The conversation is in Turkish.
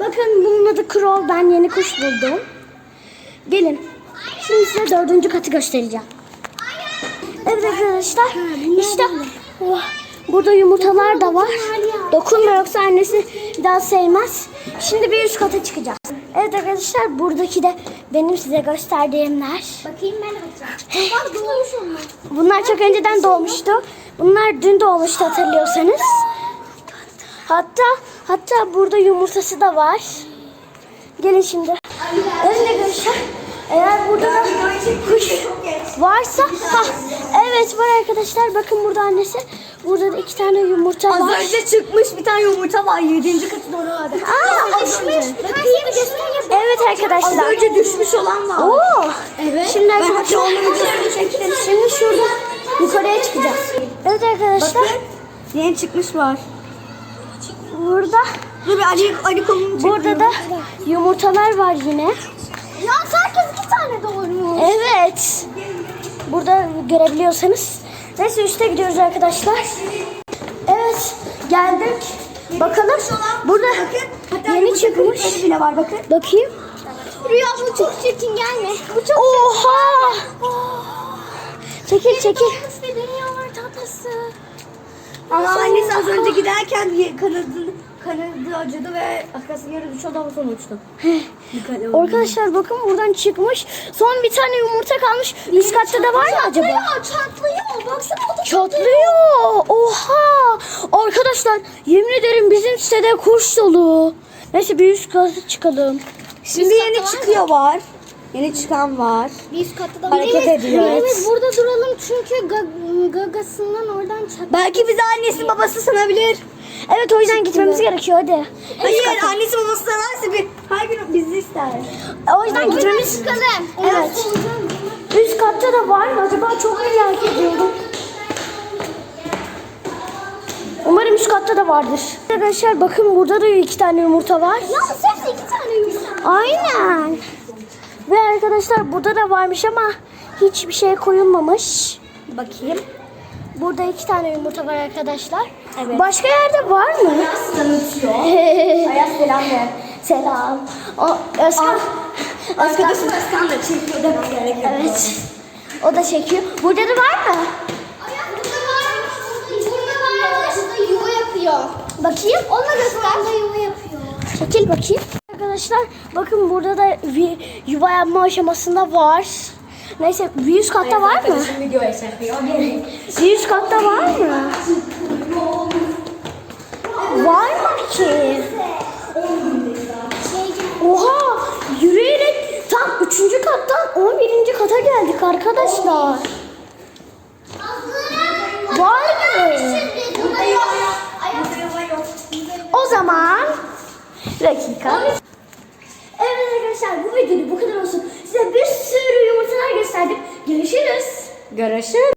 bakın bunun adı Crow. Ben yeni kuş buldum. Gelin. Şimdi size dördüncü katı göstereceğim. Evet arkadaşlar. işte oh, burada yumurtalar da var. Dokunma yoksa annesi bir daha sevmez. Şimdi bir üst kata çıkacağız. Evet arkadaşlar buradaki de benim size gösterdiğimler. Bakayım ben bakacağım. Bunlar çok önceden doğmuştu. Bunlar dün doğmuştu hatırlıyorsanız. Hatta hatta burada yumurtası da var. Gelin şimdi. Evet arkadaşlar. Eğer burada da kuş varsa ha evet var arkadaşlar. Bakın burada annesi. Burada da iki tane yumurta Az var. önce çıkmış bir tane yumurta var. Yedinci katı doğru vardı. Aa, Düşmüş. Evet Az arkadaşlar. önce düşmüş olan var. Oo. Evet. Şimdi arkadaşlar şimdi şurada yukarıya çıkacağız. Evet arkadaşlar. Bakın. Yeni çıkmış var. Burada Dur bir Ali, Ali kolunu burada da yumurtalar var yine. Ya herkes iki tane doğurmuş. Evet. Burada görebiliyorsanız. Neyse üste gidiyoruz arkadaşlar. Evet geldik. Bakalım. Burada yeni çıkmış. bile var bakın. Bakayım. Rüya bu çok çirkin gelme. Bu çok Oha. Çekil çekil. Doğmuş ve dünyalar tatlısı. Ama annesi az önce giderken ye- kanadı, acıdı ve arkası yarı düşüyordu ama sonra uçtu. Dikkatli olun. Arkadaşlar bakın buradan çıkmış. Son bir tane yumurta kalmış. Üst katta da var mı acaba? Çatlıyor, çatlıyor. Baksana o da Çatlıyor. Oha. Arkadaşlar yemin ederim bizim sitede kuş dolu. Neyse bir üst kata çıkalım. Şimdi yeni çıkıyor var. Yeni çıkan var. Bir üst katta da Hareket Birimiz- ediyor. Birimiz burada duralım çünkü ga- gagasından oradan çatlıyor. Belki bizi annesi babası sanabilir. Evet o yüzden gitmemiz gerekiyor hadi. Hayır annesi babası sanarsa bir her gün bizi ister. O yüzden gitmemiz çıkalım. Evet. Üst katta da var mı? Acaba çok merak ediyorum. Umarım üst katta da vardır. Arkadaşlar bakın burada da iki tane yumurta var. Ya sen iki tane yumurta. Aynen. Ve arkadaşlar burada da varmış ama hiçbir şey koyulmamış. Bakayım. Burada iki tane yumurta var arkadaşlar. Evet. Başka yerde var mı? Tanıtıyor. Ayaz selam ver. Selam. O, Özkan. Özkan. Arkadaşım Özkan da çekiyor demem gerekiyor. Evet. O da çekiyor. Burada da var mı? Ayak burada var. Burada var. Arkadaşlar yuva yapıyor. Bakayım. Onunla göster. Yuva yapıyor. Çekil bakayım. Arkadaşlar bakın burada da yuva yapma aşamasında var. Neyse bir üst katta var mı? Bir üst katta var mı? Var mı ki? Oha! Yürüyerek tam üçüncü kattan 11. kata geldik arkadaşlar. Var mı? O zaman dakika. Arkadaşlar bu videoda bu kadar olsun. Size bir sürü yumurtalar gösterdim. Görüşürüz. Görüşürüz.